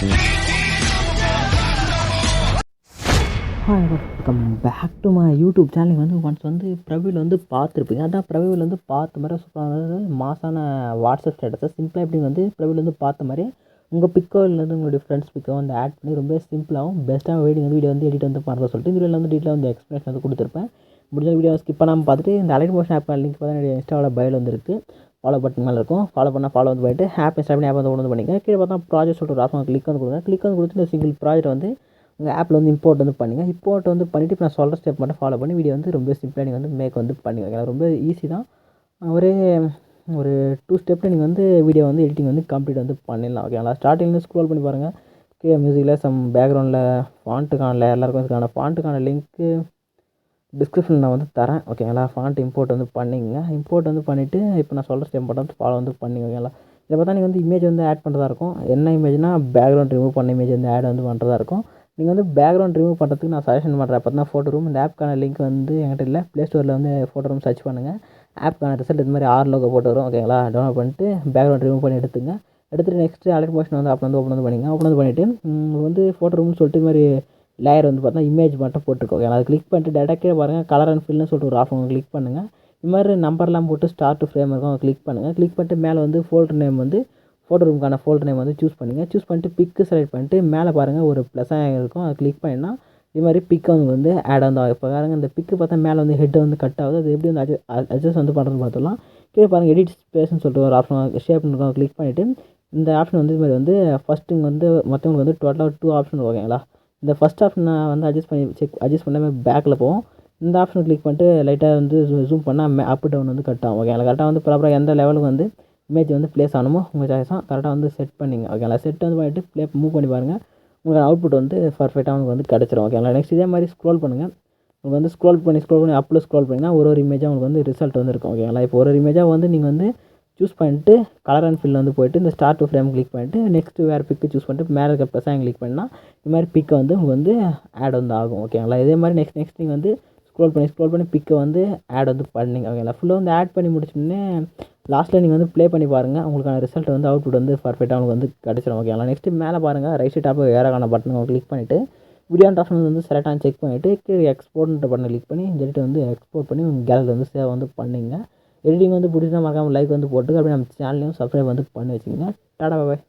Hi welcome back to my YouTube சேனலுக்கு வந்து once வந்து ப்ரவியில் வந்து பார்த்துருப்பீங்க. அதான் ப்ரவியில் வந்து பார்த்த மாதிரி சூப்பராக மாசான வாட்ஸ்அப் ஸ்டேட்டஸை சிம்பிளாக எப்படி வந்து ப்ரவியில் வந்து பார்த்த மாதிரி உங்கள் பிக்கோ உங்களுடைய ஃப்ரெண்ட்ஸ் பிக்கோ வந்து ஆட் பண்ணி ரொம்ப சிம்பிளாகவும் பெஸ்ட்டாக வெயிட்டிங் வந்து வீடியோ வந்து எடிட் வந்து பண்ணுறத சொல்லிட்டு இந்த வந்து டீட்டெயில் வந்து எக்ஸ்பிளேஷன் வந்து கொடுத்துருப்பேன். முடிஞ்ச வீடியோ ஸ்கிப் பண்ணாமல் பார்த்துட்டு இந்த அலைட் மோஷன் ஆப் லிங்க் பார்த்தா என்னுடைய இன்ஸ்டாவில் பயில் வந்துருக்கு ஃபாலோ பட்டன் மேலே இருக்கும். ஃபாலோ பண்ணால் ஃபாலோ வந்து பண்ணிட்டு ஆப் இன்ஸ்டா பண்ணி ஆப் வந்து ஒன்று வந்து பண்ணிங்க கீழே பார்த்தா ப்ராஜெக்ட் சொல்லிட்டு ஒரு ஆப்ஷன் கிளிக் வந்து கொடுங்க. கிளிக் வந்து கொடுத்து இந்த சிங்கிள் ப்ராஜெக்ட் வந்து உங்கள் ஆப்பில் வந்து இம்போர்ட் வந்து பண்ணுங்க இம்போர்ட் வந்து பண்ணிவிட்டு இப்போ நான் சொல்கிற ஸ்டெப் மட்டும் ஃபாலோ பண்ணி வீடியோ வந்து ரொம்ப சிம்பிளாக நீங்கள் வந்து மேக் வந்து பண்ணி வைக்கலாம் ரொம்ப ஈஸி தான். ஒரே ஒரு டூ ஸ்டெப்பில் நீங்கள் வந்து வீடியோ வந்து எடிட்டிங் வந்து கம்ப்ளீட் வந்து பண்ணிடலாம். ஓகேங்களா ஸ்டார்டிங்லேருந்து ஸ்க்ரோல் பண்ணி பாருங்கள் கீழே மியூசிக்கில் சம் பேக்ரவுண்டில் ஃபாண்ட்டுக்கான எல்லாருக்கும் இதுக்கான ஃபாண்ட்டுக்கான லிங்க்கு டிஸ்கிரிப்ஷன் நான் வந்து தரேன் ஓகேங்களா ஃபாண்ட் இம்போர்ட் வந்து பண்ணிங்க இம்போர்ட் வந்து பண்ணிவிட்டு இப்போ நான் சொல்கிற ஸ்டெப் மட்டும் ஃபாலோ வந்து பண்ணிங்க ஓகேங்களா இதை பார்த்தா நீங்கள் வந்து இமேஜ் வந்து ஆட் பண்ணுறதா இருக்கும். என்ன இமேஜ்னால் பேக்ரவுண்ட் ரிமூவ் பண்ண இமேஜ் வந்து ஆட் வந்து பண்ணுறதா இருக்கும். நீங்கள் வந்து பேக்ரவுண்ட் ரிமூவ் பண்ணுறதுக்கு நான் சஜஷன் பண்ணுறேன் பார்த்தா ஃபோட்டோ ரூம் இந்த ஆப்க்கான லிங்க் வந்து என்கிட்ட இல்லை. ப்ளே ஸ்டோரில் வந்து ஃபோட்டோ ரூம் சர்ச் பண்ணுங்கள் ஆப்க்கான ரிசல்ட் இது மாதிரி ஆறு லோகோ போட்டு வரும் ஓகேங்களா டவுன்லோட் பண்ணிட்டு பேக்ரவுண்ட் ரிமூவ் பண்ணி எடுத்துங்க. எடுத்துகிட்டு நெக்ஸ்ட்டு அலர்ட் மோஷன் வந்து அப்போ வந்து ஓப்பன் வந்து பண்ணிங்க ஓப்பன் வந்து பண்ணிவிட்டு வந்து ஃபோட்டோ ரூம்னு சொல்லிட்டு இது மாதிரி லேயர் வந்து பார்த்தா இமேஜ் மட்டும் போட்டுருக்கோம். அதை கிளிக் பண்ணிட்டு டேரெக்டாக பாருங்கள் கலர் அண்ட் ஃபில்னு சொல்லிட்டு ஒரு ஆப்ஷன் கிளிக் பண்ணுங்கள் இது மாதிரி நம்பர்லாம் போட்டு ஸ்டார்ட் டு ஃப்ரேம் இருக்கும் கிளிக் பண்ணுங்கள் கிளிக் பண்ணிட்டு மேலே வந்து ஃபோல்டர் நேம் வந்து ஃபோட்டோ ரூமுக்கான ஃபோல்டர் நேம் வந்து சூஸ் பண்ணுங்கள் சூஸ் பண்ணிட்டு பிக்கு செலக்ட் பண்ணிட்டு மேலே பாருங்கள் ஒரு ப்ளஸ்ஸாக இருக்கும். அதை கிளிக் பண்ணினா இது மாதிரி பிக் வந்து வந்து ஆட் வந்து ஆகும். இப்போ பாருங்கள் இந்த பிக்கு பார்த்தா மேலே வந்து ஹெட் வந்து கட் ஆகுது. அது எப்படி வந்து அட்ஜஸ்ட் அட்ஜஸ்ட் வந்து பண்ணுறது பார்த்துலாம் கீழே பாருங்கள் எடிட் ஸ்பேஸ்னு சொல்லிட்டு ஒரு ஆப்ஷன் ஷேப்னு இருக்கும். கிளிக் பண்ணிவிட்டு இந்த ஆப்ஷன் வந்து இது மாதிரி வந்து ஃபஸ்ட்டு வந்து மற்றவங்களுக்கு வந்து டோட்டலாக டூ ஆப்ஷன் ஓகேங்களா? இந்த ஃபஸ்ட் ஆப்ஷன் நான் வந்து அட்ஜஸ்ட் பண்ணி செக் அட்ஜஸ்ட் பண்ணாமல் பேக்கில் போவோம். இந்த ஆப்ஷன் கிளிக் பண்ணிட்டு லைட்டாக வந்து ஜூம் பண்ணால் மே அப் டவுன் வந்து கட் ஆகும். ஓகேங்களா கரெக்டாக வந்து ப்ராப்பராக எந்த லெவலுக்கு வந்து இமேஜ் வந்து ப்ளேஸ் ஆகணுமோ உங்கள் சாய்ஸ் தான் கரெக்டாக வந்து செட் பண்ணிங்க. ஓகேங்களா செட் வந்து பண்ணிட்டு ப்ளே மூவ் பண்ணி பாருங்கள் உங்களுக்கு அவுட்புட் வந்து பர்ஃபெக்டாக உங்களுக்கு வந்து கிடச்சிரும். ஓகேங்களா நெக்ஸ்ட் இதே மாதிரி ஸ்க்ரோல் பண்ணுங்கள் உங்களுக்கு வந்து ஸ்க்ரோல் பண்ணி ஸ்க்ரோல் பண்ணி அப்பில் ஸ்க்ரோல் பண்ணிங்கன்னா ஒரு ஒரு இமேஜாக உங்களுக்கு வந்து ரிசல்ட் வந்து இருக்கும். ஓகேங்களா இப்போ ஒரு ஒரு இமேஜாக வந்து நீங்கள் வந்து சூஸ் பண்ணிட்டு கலர் அண்ட் ஃபில் வந்து போயிட்டு இந்த ஸ்டார்ட் டு ஃப்ரேம் கிளிக் பண்ணிட்டு நெக்ஸ்ட்டு வேறு பிக்கு சூஸ் பண்ணிட்டு மேலே இருக்க ப்ளஸ்ஸாக கிளிக் பண்ணால் இது மாதிரி பிக்கை வந்து உங்களுக்கு வந்து ஆட் வந்து ஆகும் ஓகேங்களா இதே மாதிரி நெக்ஸ்ட் நெக்ஸ்ட் நீங்கள் வந்து ஸ்க்ரோல் பண்ணி ஸ்க்ரோல் பண்ணி பிக்கை வந்து ஆட் வந்து பண்ணிங்க ஓகேங்களா ஃபுல்லாக வந்து ஆட் பண்ணி முடிச்சோடனே லாஸ்ட்டில் நீங்கள் வந்து ப்ளே பண்ணி பாருங்கள் உங்களுக்கான ரிசல்ட் வந்து அவுட்புட் வந்து பர்ஃபெக்டாக உங்களுக்கு வந்து கிடச்சிடும் ஓகேங்களா நெக்ஸ்ட்டு மேலே பாருங்கள் ரைட் சைட் டாப்பில் ஏறாக்கான பட்டனை கிளிக் பண்ணிவிட்டு வீடியோ ஆப்ஷன் வந்து செலக்ட் ஆன் செக் பண்ணிவிட்டு கீழே எக்ஸ்போர்ட்ன்ற பட்டன் கிளிக் பண்ணி ஜெட்டு வந்து எக்ஸ்போர்ட் பண்ணி உங்கள் கேலரி வந்து சேவ் வந்து பண்ணிங்க. எடிட்டிங் வந்து பிடிச்சா மறக்காமல் லைக் வந்து போட்டு அப்படியே நம்ம சேனலையும் சப்ஸ்கிரைப் வந்து பண்ணி வச்சுக்கோங்க. டாடா பாய்